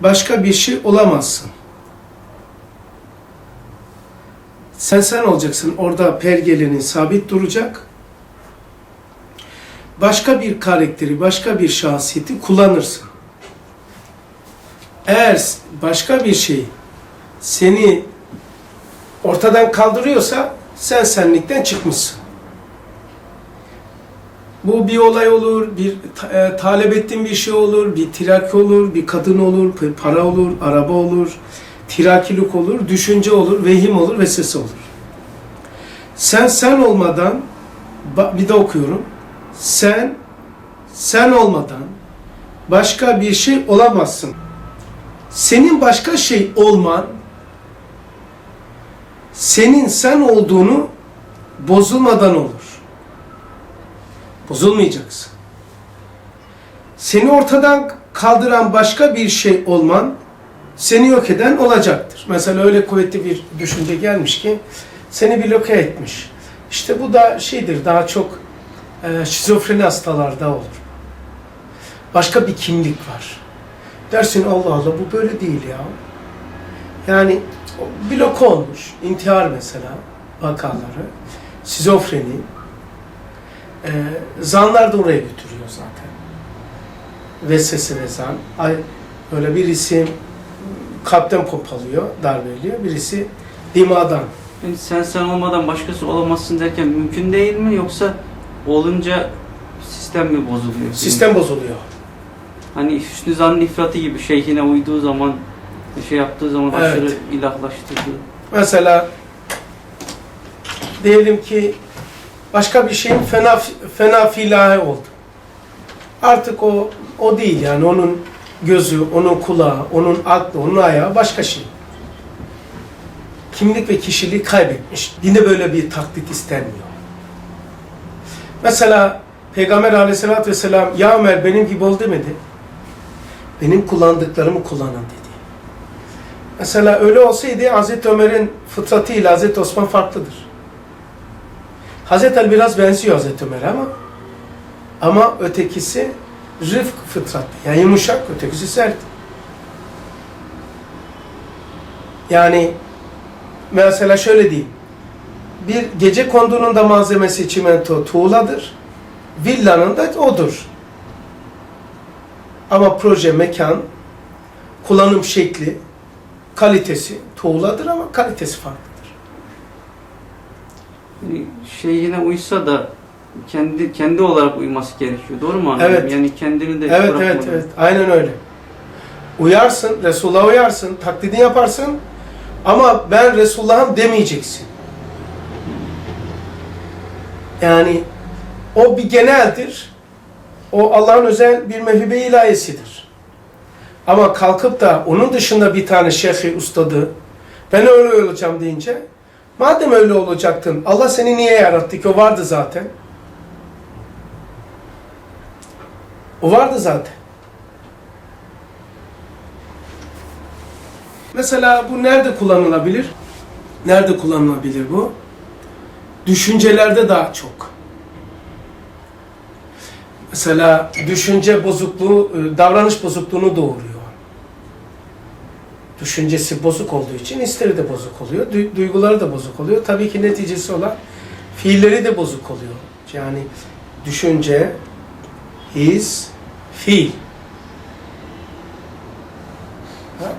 başka bir şey olamazsın. Sen sen olacaksın. Orada pergelenin sabit duracak. Başka bir karakteri, başka bir şahsiyeti kullanırsın. Eğer başka bir şey seni ortadan kaldırıyorsa sen senlikten çıkmışsın. Bu bir olay olur, bir e, talep ettiğin bir şey olur, bir tiraki olur, bir kadın olur, bir para olur, araba olur, tirakilik olur, düşünce olur, vehim olur, vesvese olur. Sen sen olmadan, bir de okuyorum, sen sen olmadan başka bir şey olamazsın. Senin başka şey olman, senin sen olduğunu bozulmadan olur. Bozulmayacaksın. Seni ortadan kaldıran başka bir şey olman, seni yok eden olacaktır. Mesela öyle kuvvetli bir düşünce gelmiş ki, seni bloke etmiş. İşte bu da şeydir, daha çok e, şizofreni hastalarda olur. Başka bir kimlik var. Dersin Allah Allah bu böyle değil ya. Yani bloke olmuş, intihar mesela vakaları, şizofreni, e, zanlar da oraya götürüyor zaten. Vesvese ve zan. Ay, böyle birisi kalpten kopalıyor, darbeliyor. Birisi dimadan. Yani sen sen olmadan başkası olamazsın derken mümkün değil mi yoksa olunca sistem mi bozuluyor? Sistem bozuluyor. Hani Hüsnü Zan'ın ifratı gibi şeyhine uyduğu zaman şey yaptığı zaman Evet. aşırı ilahlaştırdığı. Mesela diyelim ki başka bir şeyin fena fena filahe oldu. Artık o o değil yani onun gözü, onun kulağı, onun aklı, onun ayağı başka şey. Kimlik ve kişiliği kaybetmiş. Dinde böyle bir taklit istenmiyor. Mesela Peygamber aleyhissalatü vesselam ya Ömer benim gibi ol demedi. Benim kullandıklarımı kullanın dedi. Mesela öyle olsaydı Hazreti Ömer'in fıtratı ile Hazreti Osman farklıdır. Hazreti Ali biraz benziyor Hazreti Ömer'e ama ama ötekisi rıfk fıtratlı. Yani yumuşak, ötekisi sert. Yani mesela şöyle diyeyim. Bir gece kondunun da malzemesi çimento tuğladır. Villanın da odur. Ama proje, mekan, kullanım şekli, kalitesi tuğladır ama kalitesi farklıdır. Yani şeyhine uysa da kendi kendi olarak uyması gerekiyor. Doğru mu anladım? Evet. Yani kendini de Evet evet evet aynen öyle. Uyarsın, Resulullah'a uyarsın, taklidini yaparsın ama ben Resulullah'ım demeyeceksin. Yani o bir geneldir. O Allah'ın özel bir mevhibe ilahisidir. Ama kalkıp da onun dışında bir tane şeyhi, ustadı, ben öyle olacağım deyince, madem öyle olacaktın, Allah seni niye yarattı ki? O vardı zaten. O vardı zaten. Mesela bu nerede kullanılabilir? Nerede kullanılabilir bu? Düşüncelerde daha çok. Mesela düşünce bozukluğu, e, davranış bozukluğunu doğuruyor. Düşüncesi bozuk olduğu için hisleri de bozuk oluyor, du- duyguları da bozuk oluyor. Tabii ki neticesi olan fiilleri de bozuk oluyor. Yani düşünce, his, fiil. Ha?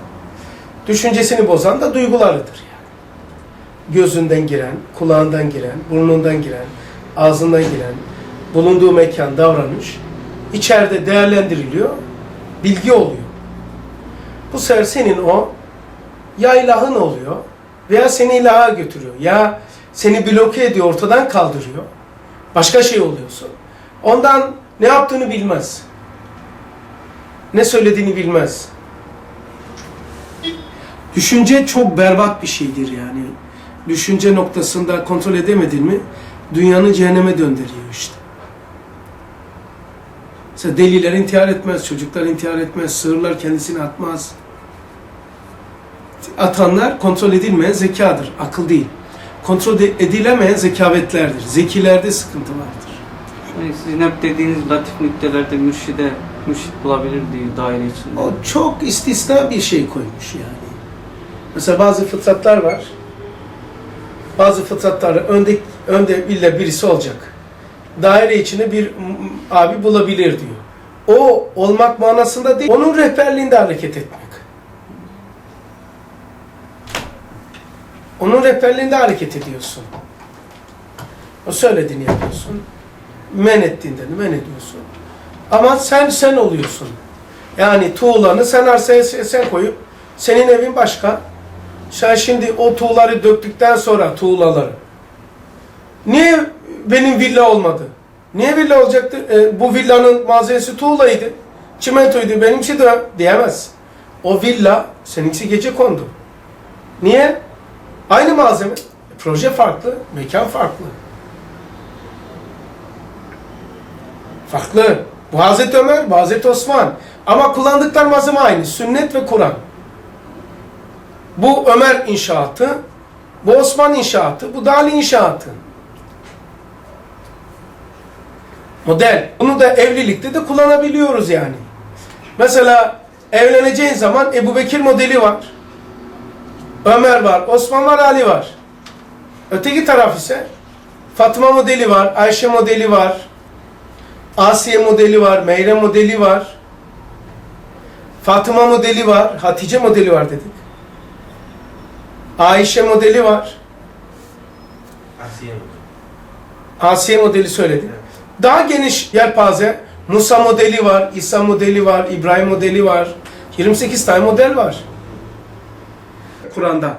Düşüncesini bozan da duygularıdır yani. Gözünden giren, kulağından giren, burnundan giren, ağzından giren, bulunduğu mekan, davranış içeride değerlendiriliyor, bilgi oluyor. Bu sefer senin o ya ilahın oluyor veya seni ilaha götürüyor. Ya seni bloke ediyor, ortadan kaldırıyor. Başka şey oluyorsun. Ondan ne yaptığını bilmez. Ne söylediğini bilmez. Düşünce çok berbat bir şeydir yani. Düşünce noktasında kontrol edemedin mi dünyanı cehenneme döndürüyor işte. Mesela deliler intihar etmez, çocuklar intihar etmez, sığırlar kendisini atmaz. Atanlar kontrol edilmeyen zekadır, akıl değil. Kontrol edilemeyen zekavetlerdir. Zekilerde sıkıntı vardır. Yani sizin hep dediğiniz latif nüktelerde mürşide müşit bulabilir diye daire içinde. O çok istisna bir şey koymuş yani. Mesela bazı fıtratlar var. Bazı fıtratlar önde önde illa birisi olacak. Daire içinde bir abi bulabilir diyor. O olmak manasında değil, onun rehberliğinde hareket etmek. Onun rehberliğinde hareket ediyorsun. O söylediğini yapıyorsun. Men ettiğinde de men ediyorsun. Ama sen sen oluyorsun. Yani tuğlanı sen arsaya sen koyup senin evin başka. Sen şimdi o tuğları döktükten sonra tuğlaları. Niye benim villa olmadı? Niye villa olacaktı? E, bu villanın malzemesi tuğlaydı. Çimentoydu. Benimki de diyemez. O villa seninkisi gece kondu. Niye? Aynı malzeme. Proje farklı, mekan farklı. Farklı. Bu Hazreti Ömer, bu Hazreti Osman. Ama kullandıkları malzeme aynı. Sünnet ve Kur'an. Bu Ömer inşaatı, bu Osman inşaatı, bu Dali inşaatı. Model. Bunu da evlilikte de kullanabiliyoruz yani. Mesela evleneceğin zaman Ebu Bekir modeli var. Ömer var, Osman var, Ali var. Öteki taraf ise Fatıma modeli var, Ayşe modeli var. Asiye modeli var, Meyrem modeli var. Fatıma modeli var, Hatice modeli var dedik. Ayşe modeli var. Asiye mi? Asiye modeli söyledik. Daha geniş yelpaze. Musa modeli var, İsa modeli var, İbrahim modeli var. 28 tane model var. Kur'an'da.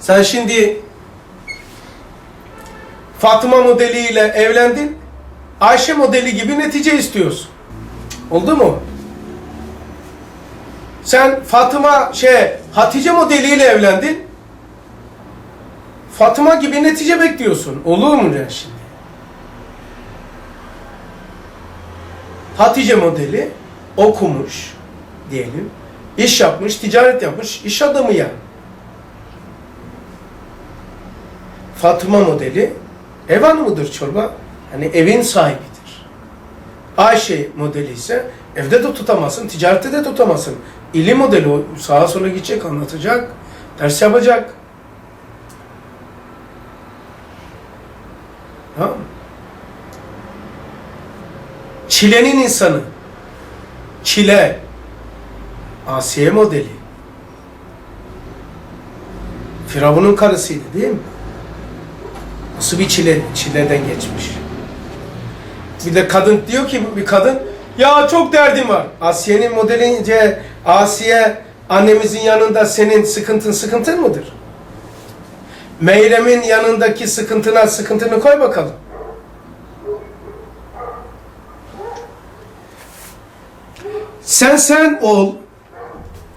Sen şimdi Fatıma modeliyle evlendin. Ayşe modeli gibi netice istiyorsun. Oldu mu? Sen Fatıma şey Hatice modeliyle evlendin. Fatıma gibi netice bekliyorsun. Olur mu ya şimdi? Hatice modeli okumuş diyelim. iş yapmış, ticaret yapmış, iş adamı yani. Fatıma modeli ev hanımıdır çorba. Hani evin sahibidir. Ayşe modeli ise evde de tutamazsın, ticarette de tutamazsın. İlim modeli o sağa sola gidecek, anlatacak, ders yapacak. Tamam? Çilenin insanı. Çile. Asiye modeli. Firavun'un karısıydı değil mi? Nasıl bir çile, çileden geçmiş. Bir de kadın diyor ki bir kadın ya çok derdim var. Asiye'nin modelince Asiye annemizin yanında senin sıkıntın sıkıntın mıdır? Meyrem'in yanındaki sıkıntına sıkıntını koy bakalım. Sen sen ol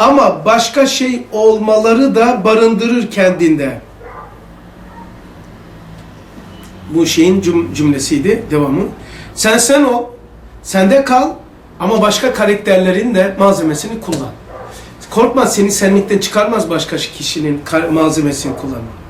ama başka şey olmaları da barındırır kendinde. Bu şeyin cüm- cümlesiydi, devamı. Sen sen ol, sende kal ama başka karakterlerin de malzemesini kullan. Korkma seni senlikten çıkarmaz başka kişinin malzemesini kullanmak.